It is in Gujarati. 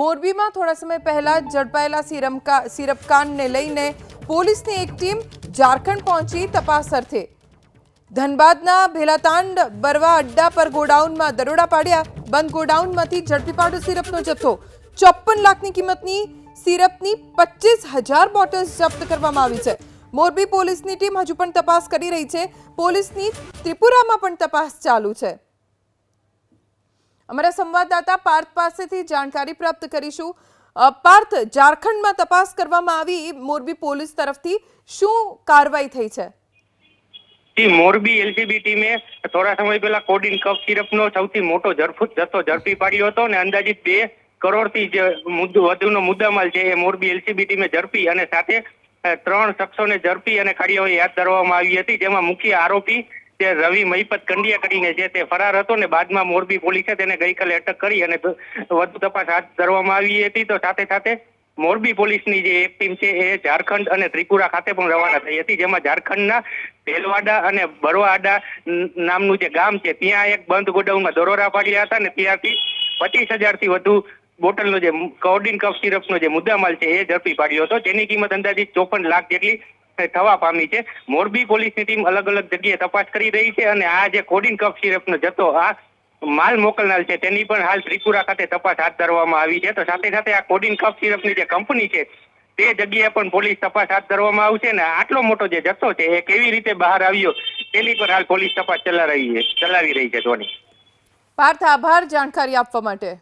મોરબીમાં થોડા સમય પહેલા ઝડપાયેલા સિરમકા, સિરપકાંડને લઈને પોલીસની એક ટીમ ઝારખંડ પહોંચી તપાસ અર્થે. ધનબાદના ભેલાતાંડ બરવા અડ્ડા પર ગોડાઉનમાં દરોડા પાડ્યા. બંધ ગોડાઉનમાંથી ઝડપી પાડો સિરપનો જથ્થો. ચોપ્પન લાખની કિંમતની સિરપની પચીસ હજાર બોટલ્સ જપ્ત કરવામાં આવી છે. મોરબી પોલીસની ટીમ હજુ પણ તપાસ કરી રહી છે. પોલીસની ત્રિપુરામાં પણ તપાસ ચાલુ છે. અમારા સંવાદદાતા પાર્થ પાસેથી જાણકારી પ્રાપ્ત કરીશું. પાર્થ, ઝારખંડમાં તપાસ કરવામાં આવી. મોરબી પોલીસ તરફથી શું કાર્યવાહી થઈ છે? મોરબી એલસીબી ટીમે થોડા સમય પહેલા કોડિન કફ સિરપનો સૌથી મોટો ઝડપુત જથ્થો ઝડપી પાડ્યો હતો અને અંદાજિત બે કરોડથી જે વધુનો મુદ્દામાલ છે એ મોરબી એલસીબી ટીમે ઝડપી અને સાથે ત્રણ શખ્સોને ઝડપી અને કાર્યવાહી હાથ ધરવામાં આવી હતી, જેમાં મુખ્ય આરોપી જે રવિ મહિપત કંડિયા કરીને છે તે ફરાર હતો ને બાદમાં મોરબી પોલીસે તેને ગઈકાલે અટક કરી અને વધુ તપાસ હાથ ધરવામાં આવી હતી. તો સાથે સાથે મોરબી પોલીસની જે એક ટીમ છે એ ઝારખંડ અને ત્રિપુરા ખાતે પણ રવાના થઈ હતી. જેમાં ઝારખંડના ભેલવાડા અને બરવાડા નામનું જે ગામ છે, ત્યાં એક બંધ ગોડાઉનમાં દરોરા પાડ્યા હતા અને ત્યાંથી પચીસ હજારથી વધુ બોટલનો જે કોડિન કફ સિરપનો જે મુદ્દામાલ છે એ ઝડપી પાડ્યો હતો. તેની કિંમત અંદાજિત ચોપન લાખ જેટલી થવા પામી છે. મોરબી પોલીસની ટીમ અલગ અલગ જગ્યાએ તપાસ કરી રહી છે અને આ જે કોડિન કફ સિરપનો જથ્થો, આ માલ મોકલનાર છે, તેની પણ હાલ ત્રિપુરા ખાતે તપાસ હાથ ધરવામાં આવી છે. તો સાથે સાથે આ કોડિન કફ સિરપની જે કંપની છે, તે જગ્યાએ પણ પોલીસ તપાસ હાથ ધરવામાં આવશે ને આટલો મોટો જે જથ્થો છે, એ કેવી રીતે બહાર આવ્યો, તેની પર હાલ પોલીસ તપાસ ચલાવી રહી છે, ચલાવી રહી છે ધોની પાર્થ, આભાર જાણકારી આપવા માટે.